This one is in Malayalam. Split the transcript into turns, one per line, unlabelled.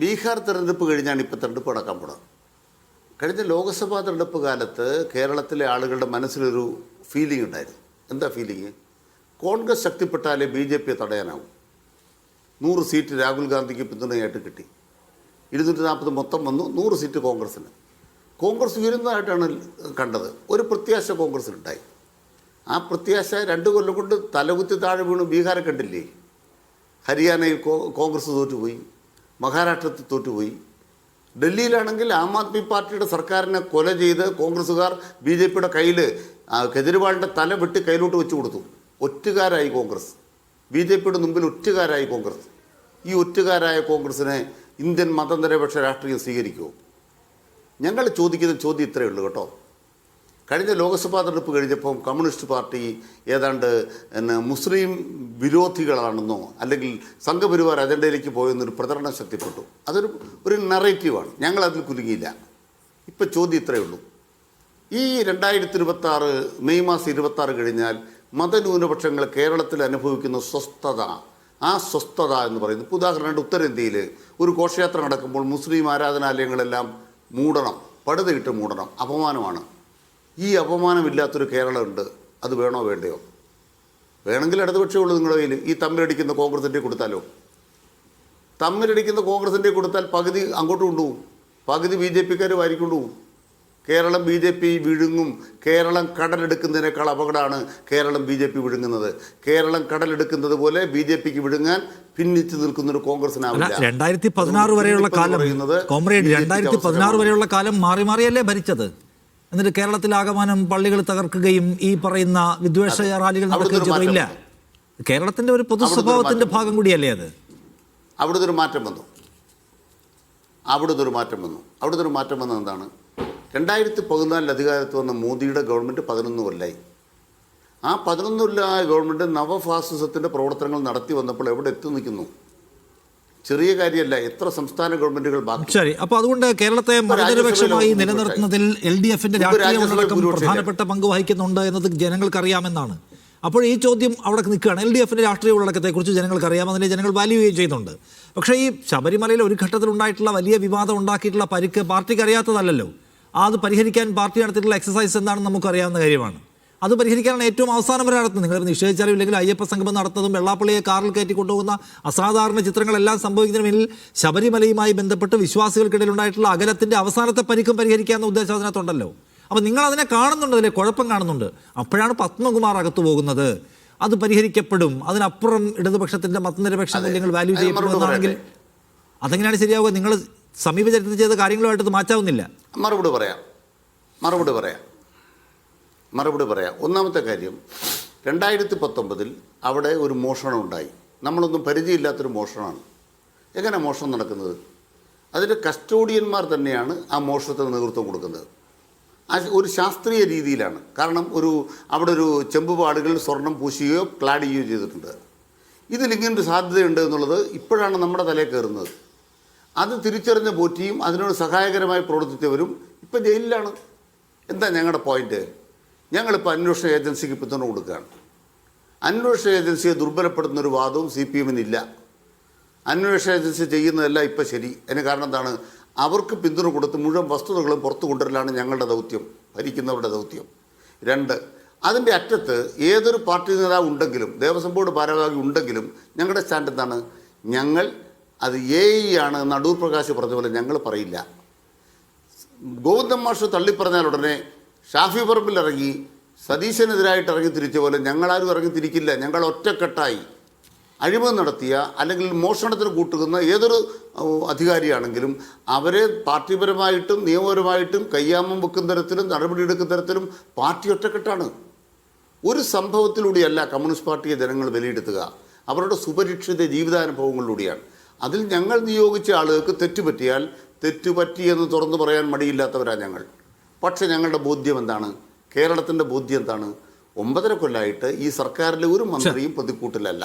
ബീഹാർ തിരഞ്ഞെടുപ്പ് കഴിഞ്ഞാണ് ഇപ്പോൾ തെരഞ്ഞെടുപ്പ് നടക്കാൻ പോണത്. കഴിഞ്ഞ ലോക്സഭാ തിരഞ്ഞെടുപ്പ് കാലത്ത് കേരളത്തിലെ ആളുകളുടെ മനസ്സിലൊരു ഫീലിംഗ് ഉണ്ടായിരുന്നു. എന്താ ഫീലിംഗ് കോൺഗ്രസ് ശക്തിപ്പെട്ടാലേ ബി ജെ പിയെ തടയാനാവും. നൂറ് സീറ്റ് രാഹുൽ ഗാന്ധിക്ക് പിന്തുണയായിട്ട് കിട്ടി. ഇരുന്നൂറ്റി നാൽപ്പത് മൊത്തം വന്നു നൂറ് സീറ്റ് കോൺഗ്രസ്സിന്. കോൺഗ്രസ് ഉയരുന്നതായിട്ടാണ് കണ്ടത്. ഒരു പ്രത്യാശ കോൺഗ്രസ്സിനുണ്ടായി ആ പ്രത്യാശ രണ്ട് കൊല്ലം കൊണ്ട് തലകുത്തി താഴെ വീണു ബീഹാറെ കണ്ടില്ലേ? ഹരിയാനയിൽ കോൺഗ്രസ് തോറ്റുപോയി. മഹാരാഷ്ട്രത്തിൽ തോറ്റുപോയി. ഡൽഹിയിലാണെങ്കിൽ ആം ആദ്മി പാർട്ടിയുടെ സർക്കാരിനെ കൊല ചെയ്ത് കോൺഗ്രസ്സുകാർ ബി ജെ പിയുടെ കയ്യിൽ കെജ്രിവാളിന്റെ തല വിട്ട് കയ്യിലോട്ട് വെച്ചു കൊടുത്തു. ഒറ്റുകാരായി കോൺഗ്രസ്. ബി ജെ പിയുടെ മുമ്പിൽ ഒറ്റുകാരായി കോൺഗ്രസ്. ഈ ഒറ്റുകാരായ കോൺഗ്രസിനെ ഇന്ത്യൻ മതനിരപേക്ഷ രാഷ്ട്രീയം സ്വീകരിക്കുമോ ഞങ്ങൾ ചോദിക്കുന്ന ചോദ്യം ഇത്രയേ ഉള്ളൂ കേട്ടോ. കഴിഞ്ഞ ലോക്സഭാ തെരഞ്ഞെടുപ്പ് കഴിഞ്ഞപ്പം കമ്മ്യൂണിസ്റ്റ് പാർട്ടി ഏതാണ്ട് എന്നെ മുസ്ലിം വിരോധികളാണെന്നോ അല്ലെങ്കിൽ സംഘപരിവാർ അജണ്ടയിലേക്ക് പോയെന്നൊരു പ്രചരണം ശക്തിപ്പെട്ടു. അതൊരു ഒരു നറേറ്റീവാണ് ഞങ്ങൾ അതിൽ കുലുങ്ങിയില്ല. ഇപ്പം ചോദ്യം ഇത്രയേ ഉള്ളൂ. ഈ രണ്ടായിരത്തി ഇരുപത്തി ആറ് മെയ് മാസം ഇരുപത്തി ആറ് കഴിഞ്ഞാൽ മതന്യൂനപക്ഷങ്ങൾ കേരളത്തിൽ അനുഭവിക്കുന്ന സ്വസ്ഥത ആ സ്വസ്ഥത എന്ന് പറയുന്നത് ഉദാഹരണമായിട്ട് ഉത്തരേന്ത്യയിൽ ഒരു ഘോഷയാത്ര നടക്കുമ്പോൾ മുസ്ലിം ആരാധനാലയങ്ങളെല്ലാം മൂടണം പടുതയിട്ട് മൂടണം അപമാനമാണ്. ഈ അപമാനമില്ലാത്തൊരു കേരളമുണ്ട്. അത് വേണോ വേണ്ടയോ? വേണമെങ്കിൽ ഇടതുപക്ഷമേ ഉള്ളൂ നിങ്ങളുടെ കയ്യിൽ ഈ തമ്മിലടിക്കുന്ന കോൺഗ്രസിന്റെ കൊടുത്താലോ? തമ്മിലടിക്കുന്ന കോൺഗ്രസിന്റെ കൊടുത്താൽ പകുതി അങ്ങോട്ട് കൊണ്ടുപോകും. പകുതി ബി ജെ പിക്കാർ വാരിക്കൊണ്ടുപോകും കേരളം ബി ജെ പി വിഴുങ്ങും. കേരളം കടലെടുക്കുന്നതിനേക്കാൾ അപകടമാണ് കേരളം ബി ജെ പി വിഴുങ്ങുന്നത്. കേരളം കടലെടുക്കുന്നത് പോലെ ബി ജെ പിക്ക് വിഴുങ്ങാൻ പിന്നിച്ചു നിൽക്കുന്നൊരു കോൺഗ്രസിനാവില്ല.
രണ്ടായിരത്തി പതിനാറ് വരെയുള്ള കാലം കോമ്രേഡ് രണ്ടായിരത്തി പതിനാറ് വരെയുള്ള കാലം മാറി മാറിയല്ലേ ഭരിച്ചത്? എന്നിട്ട് കേരളത്തിൽ ആകമാനം പള്ളികൾ തകർക്കുകയും ഈ പറയുന്ന വിദ്വേഷ റാലികൾ നടക്കുകയും ചെയ്തില്ല. കേരളത്തിന്റെ ഒരു പൊതു സ്വഭാവത്തിന്റെ ഭാഗം കൂടിയല്ലേ അത്?
അവിടുത്തെ ഒരു മാറ്റം വന്നു. അവിടുത്തെ ഒരു മാറ്റം വന്നു. അവിടുത്തെ ഒരു മാറ്റം വന്നത് എന്താണ്? രണ്ടായിരത്തി പതിനാലിൽ അധികാരത്ത് വന്ന മോദിയുടെ ഗവൺമെന്റ് പതിനൊന്ന് കൊല്ലായി. ആ പതിനൊന്ന് കൊല്ലമായ ഗവൺമെന്റ് നവഫാസിസത്തിന്റെ പ്രവർത്തനങ്ങൾ നടത്തി വന്നപ്പോൾ എവിടെ എത്തി നിൽക്കുന്നു? ചെറിയ കാര്യമല്ല എത്ര സംസ്ഥാന ഗവൺമെന്റുകൾ
ശരി അപ്പോൾ അതുകൊണ്ട് കേരളത്തെ മതനിരപക്ഷമായി നിലനിർത്തുന്നതിൽ എൽ ഡി എഫിന്റെ. പ്രധാനപ്പെട്ട പങ്ക് വഹിക്കുന്നുണ്ട് എന്നത് ജനങ്ങൾക്ക് അറിയാമെന്നാണ് അപ്പോൾ ഈ ചോദ്യം അവിടെ നിൽക്കുകയാണ്. എൽ ഡി എഫിന്റെ രാഷ്ട്രീയ ഉള്ളടക്കത്തെക്കുറിച്ച് ജനങ്ങൾക്ക് അറിയാം അതിനെ ജനങ്ങൾ വാല്യൂ ചെയ്യുകയും ചെയ്യുന്നുണ്ട്. പക്ഷേ ഈ ശബരിമലയിൽ ഒരു ഘട്ടത്തിൽ ഉണ്ടായിട്ടുള്ള വലിയ വിവാദം ഉണ്ടാക്കിയിട്ടുള്ള പരിക്ക് പാർട്ടിക്ക് അറിയാത്തതല്ലല്ലോ. അത് പരിഹരിക്കാൻ പാർട്ടി നടത്തിയിട്ടുള്ള എക്സസൈസ് എന്താണെന്ന് നമുക്ക് അറിയാവുന്ന കാര്യമാണ്. അത് പരിഹരിക്കാനാണ് ഏറ്റവും അവസാനം വരെ നടത്തുന്നത് നിങ്ങൾ നിഷേധിച്ചാലും ഇല്ലെങ്കിൽ അയ്യപ്പ സംഗമം നടത്തുന്നതും വെള്ളാപ്പള്ളിയെ കാറിൽ കയറ്റി കൊണ്ടുപോകുന്ന അസാധാരണ ചിത്രങ്ങളെല്ലാം സംഭവിക്കുന്നതിന് പിന്നിൽ ശബരിമലയുമായി ബന്ധപ്പെട്ട് വിശ്വാസികൾക്കിടയിൽ ഉണ്ടായിട്ടുള്ള അകലത്തിന്റെ അവസാനത്തെ പരിക്കും പരിഹരിക്കാമെന്ന ഉദ്ദേശം അതിനകത്തുണ്ടല്ലോ. അപ്പം നിങ്ങൾ അതിനെ കാണുന്നുണ്ട് അതിലെ കുഴപ്പം കാണുന്നുണ്ട്. അപ്പോഴാണ് പത്മകുമാർ അകത്തു പോകുന്നത്. അത് പരിഹരിക്കപ്പെടും. അതിനപ്പുറം ഇടതുപക്ഷത്തിന്റെ മതനിരപേക്ഷ മൂല്യങ്ങൾ വാല്യൂ
ചെയ്യപ്പെടുന്നതാണെങ്കിൽ
ചെയ്യപ്പെടുമെന്നാണെങ്കിൽ അതെങ്ങനെയാണ് ശരിയാവുക? നിങ്ങൾ സമീപചരിത്രത്തിൽ ചെയ്ത കാര്യങ്ങളുമായിട്ട് മാറ്റാവുന്നില്ല.
മറുപടി പറയാം. മറുപടി പറയാം. മറുപടി പറയാം. ഒന്നാമത്തെ കാര്യം രണ്ടായിരത്തി പത്തൊമ്പതിൽ അവിടെ ഒരു മോഷണം ഉണ്ടായി. നമ്മളൊന്നും പരിചയമില്ലാത്തൊരു മോഷണമാണ്. എങ്ങനെ മോഷണം നടക്കുന്നത്? അതിന്റെ കസ്റ്റോഡിയന്മാർ തന്നെയാണ് ആ മോഷണത്തിന് നേതൃത്വം കൊടുക്കുന്നത്. ഒരു ശാസ്ത്രീയ രീതിയിലാണ്. കാരണം ഒരു അവിടെ ഒരു ചെമ്പുപാടുകൾ സ്വർണം പൂശുകയോ ക്ലാഡ് ചെയ്യുകയോ ചെയ്തിട്ടുണ്ട്. ഇതിൽ ഇങ്ങനൊരു സാധ്യതയുണ്ട് എന്നുള്ളത് ഇപ്പോഴാണ് നമ്മുടെ തലയിൽ കയറുന്നത്. അത് തിരിച്ചറിഞ്ഞ പോറ്റിയും അതിനോട് സഹായകരമായി പ്രവർത്തിച്ചവരും ഇപ്പം ജയിലിലാണ്. എന്താ ഞങ്ങളുടെ പോയിന്റ്? ഞങ്ങളിപ്പോൾ അന്വേഷണ ഏജൻസിക്ക് പിന്തുണ കൊടുക്കുകയാണ്. അന്വേഷണ ഏജൻസിയെ ദുർബലപ്പെടുത്തുന്ന ഒരു വാദവും സി പി എമ്മിനില്ല അന്വേഷണ ഏജൻസി ചെയ്യുന്നതല്ല ഇപ്പം ശരി. അതിന് കാരണം എന്താണ്? അവർക്ക് പിന്തുണ കൊടുത്ത് മുഴുവൻ വസ്തുതകളും പുറത്തു കൊണ്ടുവരലാണ് ഞങ്ങളുടെ ദൗത്യം ഭരിക്കുന്നവരുടെ ദൗത്യം. രണ്ട് അതിന്റെ അറ്റത്ത് ഏതൊരു പാർട്ടി നേതാവ് ഉണ്ടെങ്കിലും ദേവസ്വം ബോർഡ് ഭാരവാഹി ഉണ്ടെങ്കിലും ഞങ്ങളുടെ സ്റ്റാൻഡ് എന്താണ്? ഞങ്ങൾ അത് എ ആണ് നടൂർ പ്രകാശ് പറഞ്ഞ പോലെ ഞങ്ങൾ പറയില്ല. ഗോവിന്ദൻ മാഷ് തള്ളിപ്പറഞ്ഞാൽ ഉടനെ ഷാഫി പറമ്പിൽ ഇറങ്ങി സതീശനെതിരായിട്ട് ഇറങ്ങി തിരിച്ച പോലെ ഞങ്ങളാരും ഇറങ്ങി തിരിക്കില്ല. ഞങ്ങൾ ഒറ്റക്കെട്ടായി. അഴിമതി നടത്തിയ അല്ലെങ്കിൽ മോഷണത്തിന് കൂട്ടുകുന്ന ഏതൊരു അധികാരിയാണെങ്കിലും അവരെ പാർട്ടിപരമായിട്ടും നിയമപരമായിട്ടും കയ്യാമം വെക്കുന്ന തരത്തിലും നടപടിയെടുക്കുന്ന തരത്തിലും പാർട്ടി ഒറ്റക്കെട്ടാണ്. ഒരു സംഭവത്തിലൂടെയല്ല കമ്മ്യൂണിസ്റ്റ് പാർട്ടിയെ ജനങ്ങൾ വിലയിരുത്തുക അവരുടെ സുപരീക്ഷിത ജീവിതാനുഭവങ്ങളിലൂടെയാണ്. അതിൽ ഞങ്ങൾ നിയോഗിച്ച ആളുകൾക്ക് തെറ്റുപറ്റിയാൽ തെറ്റുപറ്റിയെന്ന് തുറന്നു പറയാൻ മടിയില്ലാത്തവരാണ് ഞങ്ങൾ. പക്ഷേ ഞങ്ങളുടെ ബോധ്യം എന്താണ്? കേരളത്തിന്റെ ബോധ്യം എന്താണ്? ഒമ്പതര കൊല്ലമായിട്ട് ഈ സർക്കാരിലെ ഒരു മന്ത്രിയും പ്രതിക്കൂട്ടിലല്ല